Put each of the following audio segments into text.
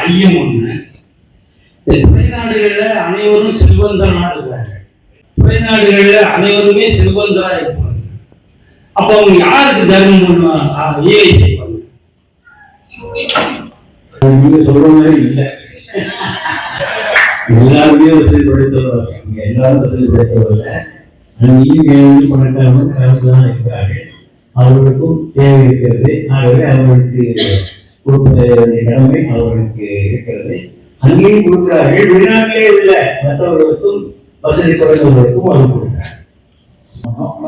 ஐயம் ஒண்ணு. இந்த வெளிநாடுகள்ல அனைவரும் செல்வந்தரா இருக்கிறார்கள். வெளிநாடுகள்ல அனைவருமே செல்வந்தராக இருப்பாங்க அப்ப அவங்க யாருக்கு தர்மம் பண்ணுவாங்க? ஆ, ஏழை செய்வாங்க. நீங்க சொல்ற மாதிரி இல்லை. எல்லாருமே வசதி படைத்தவர் இங்க எல்லாரும் வசதி படைத்தவர் அங்கேயும் ஏழை பணக்காரங்க கலந்து தான் இருக்கிறார்கள்? அவர்களுக்கும் தேவை இருக்கிறது? ஆகவே அவர்களுக்கு கொடுப்ப வேண்டிய அவர்களுக்கு இருக்கிறது. அங்கேயும் கொடுக்கிறார்கள். வெளிநாட்டிலே உள்ள மற்றவர்களுக்கும் வசதி குறைந்தவர்களுக்கும் அது கொடுக்கிறார்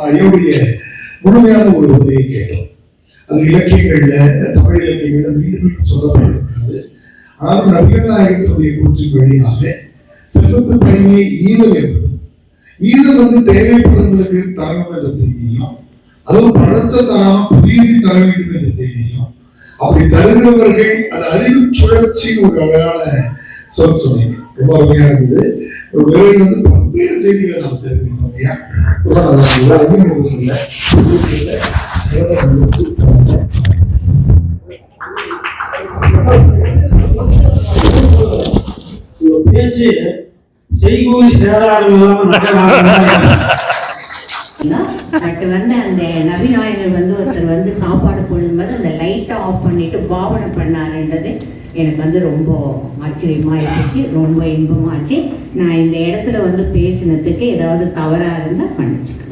ஐயோடைய முழுமையான ஒரு உதவியை கேட்டோம். அது இலக்கியங்கள்ல தமிழ் இலக்கியங்கள்ல மீண்டும் மீண்டும் சொல்லப்பட்டிருக்கிறது. ஆனால் நவீனநாயகத்துடைய கூற்றின் வழியாக செல்வத்து பயனை ஈதல் என்பது ஈதல் வந்து தேவைப்படுவதற்கு தரணும் என்ற செய்தியும் அதுவும் பழச தராம புதியதை தர வேண்டும் என்ற செய்தியும் அப்படி தருகிறவர்கள் அது அறிவு சுழற்சி ஒரு அழகான சொல் சொன்னீங்க. ரொம்ப அருமையா இருந்தது. ஒரு வேலை வந்து பல்வேறு செய்திகளை நாம் தெரிஞ்சுக்கணும் ஐயா ரொம்ப நல்லா பேச்சு செய்கூலி சேதாரம் இல்லாம பட் வந்து அந்த நவீனாயகர் வந்து ஒருத்தர் வந்து சாப்பாடு போடும்போது அந்த லைட்டை ஆஃப் பண்ணிட்டு பாவனை பண்ணாருன்றது எனக்கு வந்து ரொம்ப ஆச்சரியமாக இருந்துச்சு ரொம்ப இன்பமாச்சு. நான் இந்த இடத்துல வந்து பேசினதுக்கு ஏதாவது தவறாக இருந்தால் மன்னிச்சுக்கிறேன்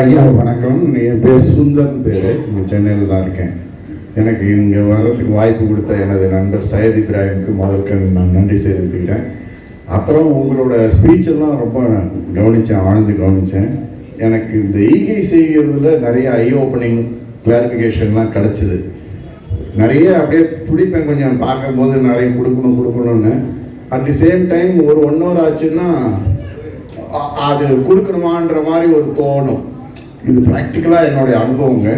ஐயா வணக்கம். என் பேர் சுந்தர்னு பேர். சென்னையில் தான் இருக்கேன். எனக்கு இங்கே வர்றதுக்கு வாய்ப்பு கொடுத்த எனது நண்பர் சையத் இப்ராஹிமுக்கு முதற்க நான் நன்றி தெரிவித்துக்கிறேன். அப்புறம் உங்களோட ஸ்பீச்செல்லாம் ரொம்ப கவனித்தேன் ஆழ்ந்து கவனித்தேன் எனக்கு இந்த ஈகை செய்கிறதுல நிறைய ஐ ஓப்பனிங் கிளாரிஃபிகேஷன்லாம் கிடச்சிது. நிறைய அப்படியே துடிப்பேன் கொஞ்சம் பார்க்கும்போது நிறைய கொடுக்கணும் கொடுக்கணும்னு. அட் தி சேம் டைம் ஒரு ஒன் ஹவர் ஆச்சுன்னா அது கொடுக்கணுமான்ற மாதிரி ஒரு தோணும். இது ப்ராக்டிக்கலாக என்னுடைய அனுபவங்க.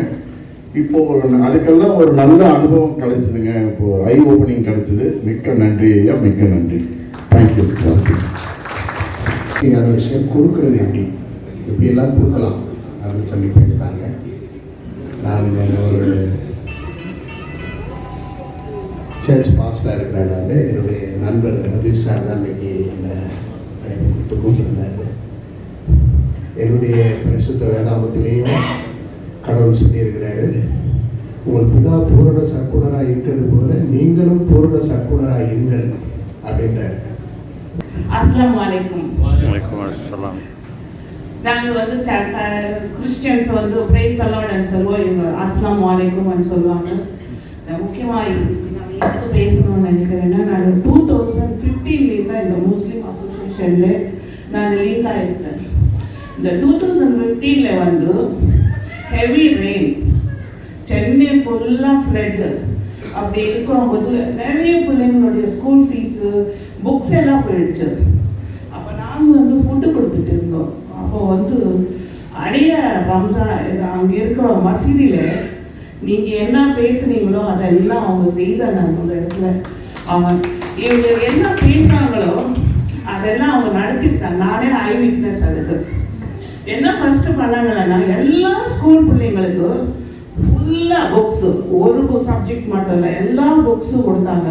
இப்போது அதுக்கெல்லாம் ஒரு நல்ல அனுபவம் கிடச்சிதுங்க. இப்போது ஐ ஓப்பனிங் கிடச்சிது. மிக்க நன்றி ஐயா மிக்க நன்றி. தேங்க்யூ முக்கியமான விஷயம் கொடுக்கறது எப்படி? எப்படியெல்லாம் கொடுக்கலாம்? அப்படின்னு சொல்லி பேசுகிறாங்க நான் ஒரு சர்ச் பாஸ்டாக இருக்கிறனால என்னுடைய நண்பர் அபிஷ் சார் தான் இன்னைக்கு என்னை கொடுத்து கூப்பிட்டுருந்தாரு என்னுடைய பரிசுத்த வேதாமத்திலேயும் கடவுள் சொல்லியிருக்கிறாரு உங்கள் பிதா பூரண சற்குணராக இருக்கிறது போல நீங்களும் பூரண சற்குணராக இருங்கள் அப்படின்றாரு. அஸ்லாம் வலைக்கும் நாங்கள் வந்து கிறிஸ்டியன்ஸ் வந்து பிரேஸ் அலாட்னு சொல்லுவோம். இவங்க அஸ்லாம் வலைக்கும்னு சொல்லுவாங்க. நான் முக்கியமாக நான் எதுக்கு பேசணும்னு நினைக்கிறேன்னா நான் டூ தௌசண்ட் ஃபிஃப்டீன்லேருந்து தான் இந்த முஸ்லீம் அசோசியேஷனில் நான் லிங்க் ஆகிருக்கேன் இந்த டூ தௌசண்ட் ஃபிஃப்டீனில் வந்து ஹெவி ரெயின் சென்னை ஃபுல்லாக ஃப்ளட்டு அப்படி இருக்கிறபோது நிறைய பிள்ளைங்களுடைய ஸ்கூல் ஃபீஸு புக்ஸ் எல்லாம் போயிடுச்சு. அப்போ நாங்கள் வந்து ஃபுட்டு கொடுத்துட்டு இருந்தோம். அப்போ வந்து அடைய ரம்சான் அங்கே இருக்கிற மசீதியில் நீங்கள் என்ன பேசுனீங்களோ அதெல்லாம் அவங்க செய்தாங்க அந்த இடத்துல. அவங்க இவங்க என்ன பேசுனாங்களோ அதெல்லாம் அவங்க நடத்திட்டாங்க. நானே ஐ விட்னஸ் அதுக்கு. என்ன ஃபஸ்ட்டு பண்ணாங்கன்னா எல்லா ஸ்கூல் பிள்ளைங்களுக்கும் ஃபுல்லாக புக்ஸு ஒரு சப்ஜெக்ட் மட்டும் இல்லை எல்லா புக்ஸும் கொடுத்தாங்க.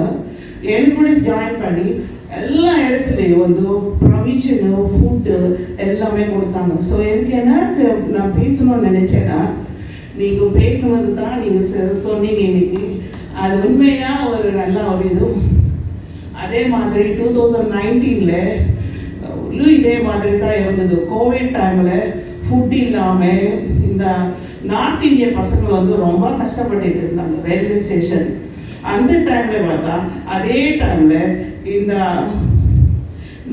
என் கூட ஜாயின் பண்ணி எல்லா இடத்துலையும் வந்து ப்ரொவிஷனு ஃபுட்டு எல்லாமே கொடுத்தாங்க. ஸோ எனக்கு என்ன நான் பேசணும்னு நினச்சேன்னா நீங்கள் பேசுனது தான் நீங்கள் சொன்னீங்க இன்னைக்கு. அது உண்மையாக ஒரு நல்ல ஒரு இது அதே மாதிரி டூ தௌசண்ட் நைன்டீனில் உள்ளும் இதே மாதிரி தான் இருந்தது. கோவிட் டைமில் ஃபுட் இல்லாமல் இந்த நார்த் இந்திய பசங்க வந்து ரொம்ப கஷ்டப்பட்டு இருந்தாங்க. ரயில்வே ஸ்டேஷன் அந்த டைமில் பார்த்தா அதே டைமில் இந்த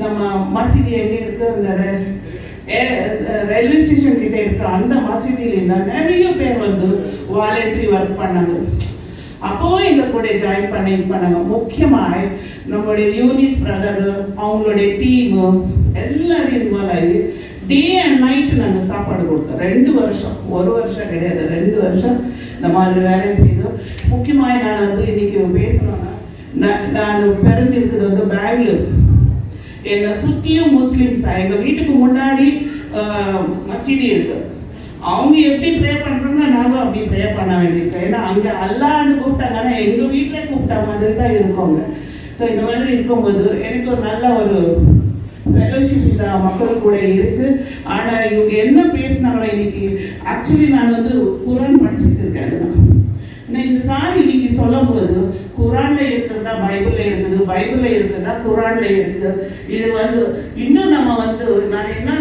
நம்ம மசீதி எங்கே இருக்கு அந்த ரயில்வே ஸ்டேஷன் கிட்ட இருக்கிற அந்த மசீதியில இருந்தால் நிறைய பேர் வந்து வாலண்டரி ஒர்க் பண்ணாங்க. அப்போ எங்க கூட ஜாயின் பண்ணி இது பண்ணாங்க. முக்கியமாக நம்மளுடைய யூனிஸ் பிரதர் அவங்களுடைய டீமு எல்லாரும் இன்வால்வ் ஆகி டே அண்ட் நைட் நாங்கள் சாப்பாடு கொடுத்தோம். ரெண்டு வருஷம் ஒரு வருஷம் கிடையாது ரெண்டு வருஷம் இந்த மாதிரி வேலை செய்தோம் முக்கியமாக நான் வந்து இன்னைக்கு பேசணும்னா நான் நான் பிறந்திருக்கிறது வந்து பெங்களூர். என்னை சுற்றியும் முஸ்லீம்ஸ் எங்கள் வீட்டுக்கு முன்னாடி மசீதி இருக்கு. அவங்க எப்படி ப்ரே பண்ணுறோம்னா நாங்கள் அப்படி ப்ரே பண்ண வேண்டியிருக்கு. ஏன்னா அங்கே அல்லான்னு கூப்பிட்டாங்கன்னா எங்கள் வீட்டிலே கூப்பிட்ட மாதிரி தான் இருக்கோங்க. ஸோ இந்த மாதிரி இருக்கும்போது எனக்கு ஒரு நல்ல ஒரு ஃபெலோஷிப் இந்த மக்கள் கூட இருக்குது ஆனால் இவங்க என்ன பேசினாங்களோ இன்னைக்கு ஆக்சுவலி நான் வந்து குரான் படிச்சுட்டு இருக்கேன். அதுதான் ஆனால் இந்த சார் இன்னைக்கு சொல்லும்போது குரான்ல இருக்கிறதா பைபிள்ல இருக்குது? பைபிள்ல இருக்கிறதா குரான்ல இருக்கு? இது வந்து இன்னும் நம்ம வந்து நான் என்ன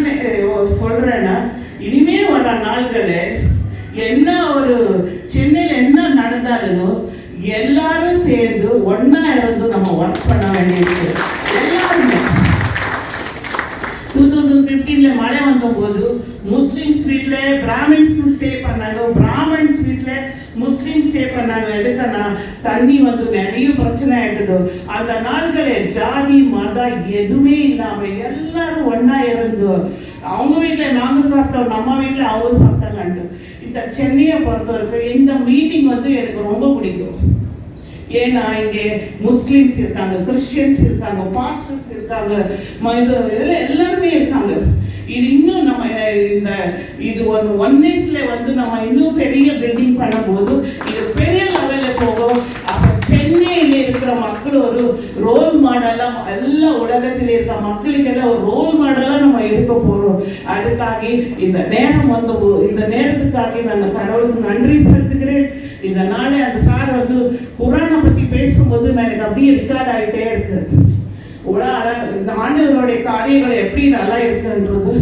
சொல்றேன்னா இனிமே வர நாள்களே என்ன ஒரு சென்னையில் என்ன நடந்தாலும் எல்லாரும் சேர்ந்து ஒன்னா இருந்து நம்ம ஒர்க் பண்ண வேண்டியிருக்கு எல்லாருமே டூ தௌசண்ட் ஃபிஃப்டீனில் மழை வந்தபோது முஸ்லிம்ஸ் வீட்டில் பிராமின்ஸ் ஸ்டே பண்ணாங்க. பிராமின்ஸ் வீட்டில் முஸ்லீம் ஸ்டே பண்ணாங்க. எதுக்குன்னா தண்ணி வந்து நிறைய பிரச்சனை ஆயிடுது அந்த நாள்களே ஜாதி மதம் எதுவுமே இல்லாமல் எல்லாரும் ஒன்றா இருந்து அவங்க வீட்டில் நாங்கள் சாப்பிட்டோம் நம்ம வீட்டில் அவங்க சாப்பிட்டாங்கன்ட்டு. இந்த சென்னையை பொறுத்த வரைக்கும் இந்த மீட்டிங் வந்து எனக்கு ரொம்ப பிடிக்கும். ஏன்னா இங்கே முஸ்லீம்ஸ் இருக்காங்க கிறிஸ்டியன்ஸ் இருக்காங்க பாஸ்டர்ஸ் இருக்காங்க ம- இது எல்லாருமே இருக்காங்க. இது இன்னும் நம்ம இந்த இது ஒன் ஒன்னேஸ்ல வந்து நம்ம இன்னும் பெரிய பில்டிங் பண்ணும்போது இது பெரிய லெவலில் போகும். அப்போ சென்னையில் இருக்கிற மக்கள் ஒரு ரோல் மாடலாக எல்லா உலகத்தில் இருக்க மக்களுக்கெல்லாம் ஒரு ரோல் மாடலாக நம்ம இருக்க போகிறோம் அதுக்காக இந்த நேரம் வந்து இந்த நேரத்துக்காக நான் கடவுளுக்கு நன்றி செலுத்துகிறேன். இந்த நாளே அந்த சார் வந்து குரானை பற்றி பேசும்போது நான் எனக்கு அப்படியே ரெக்கார்ட் ஆகிட்டே இருக்கு. உலக ஆண்டவருடைய காரியங்கள் எப்படி நல்லா இருக்குன்றது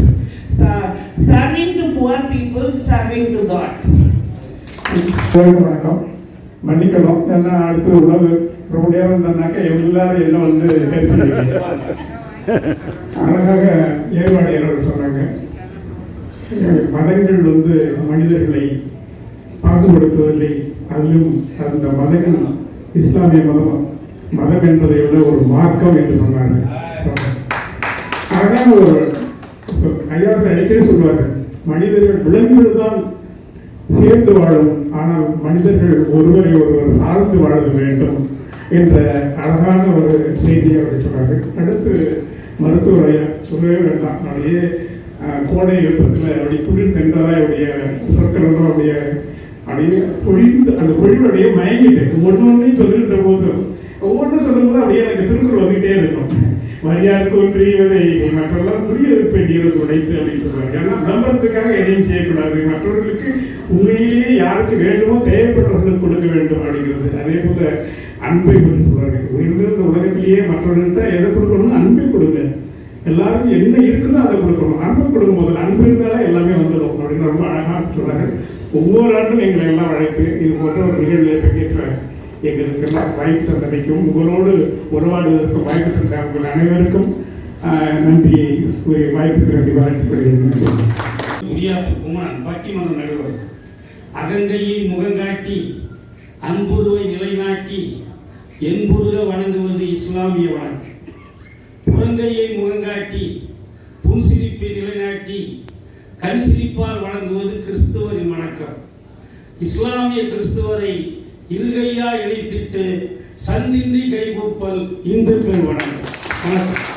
serving to poor people serving to God வணக்கம். மன்னிக்கணும். ஏன்னா அடுத்து உணவு ரொம்ப நேரம் இருந்தாக்கா எல்லாரும் என்ன வந்து அழகாக ஏற்பாடையர்கள் சொன்னாங்க. மதங்கள் வந்து மனிதர்களை பாகுபடுத்துவதில்லை. அதிலும் அந்த மதங்கள் இஸ்லாமிய மதம். மதம் என்பதை விட ஒரு மார்க்கம் என்று சொன்னாங்க அழகான ஒரு ஐயா அடிக்கடி சொல்வார்கள் மனிதர்கள் விலங்குகள் தான் சேர்ந்து வாழும் ஆனால் மனிதர்கள் ஒருவரை ஒருவர் சார்ந்து வாழ வேண்டும் என்ற அழகான ஒரு செய்தியை அவர் சொன்னார்கள். அடுத்து மருத்துவர் ஐயா சொல்லவே வேண்டாம். அப்படியே அஹ், கோடை வெப்பத்தில் அப்படி குளிர் தென்றதா அப்படிய சொற்கள் எல்லாம் அப்படியே பொழிந்து அந்த பொழிவுடைய மயங்கிட்டேன் ஒன்று ஒன்றையும் சொல்லுகின்ற போது ஒவ்வொன்றும் சொல்லும்போது அப்படியே எனக்கு திருக்குறள் வந்துகிட்டே இருக்கும். மரியாதைக்கும் ஒன்றியவதை மற்றெல்லாம் புரிய வேண்டியது உடைத்து அப்படின்னு சொல்றாங்க. ஏன்னா விளம்பரத்துக்காக எதையும் செய்யக்கூடாது. மற்றவர்களுக்கு உண்மையிலேயே யாருக்கு வேண்டுமோ தேவைப்பட்டவர்களுக்கு கொடுக்க வேண்டும் அப்படிங்கிறது. அதே போல அன்பை பற்றி சொல்றாங்க. உயர்ந்து இந்த உலகத்திலேயே மற்றவர்கள்ட்ட எதை கொடுக்கணும் அன்பை கொடுங்க. எல்லாருக்கும் என்ன இருக்குதோ அதை கொடுக்கணும். அன்பு கொடுக்கும் போது அன்பு இருந்தாலே எல்லாமே வந்துடும் அப்படின்னு ரொம்ப அழகாக சொல்றாங்க. ஒவ்வொரு ஆண்டும் எங்களை எல்லாம் அழைத்து இது போன்ற ஒரு நிகழ்வில் பங்கேற்ற எங்களுக்கெல்லாம் வாய்ப்பு தந்தமைக்கும் உங்களோடு உறவாடுவதற்கும் வாய்ப்பு தந்த உங்கள் அனைவருக்கும் நன்றியை கூறிய வாய்ப்புக்கு நன்றி. வாழ்த்துக்கொள்கிறேன் முடியாத. குமரன் பட்டிமன்ற நடுவர். அகங்கையை முகங்காட்டி அன்புருவை நிலைநாட்டி என்புருக வணங்குவது இஸ்லாமிய வழக்கு புறங்கையை முகங்காட்டி புன்சிரிப்பை நிலைநாட்டி கண் சிரிப்பால் வணங்குவது கிறிஸ்துவரின் வணக்கம். இஸ்லாமிய கிறிஸ்துவரை இருகையா இணைத்திட்டு சந்தின்றி கைகூப்பல் இந்துக்கள் வணக்கம். வணக்கம்.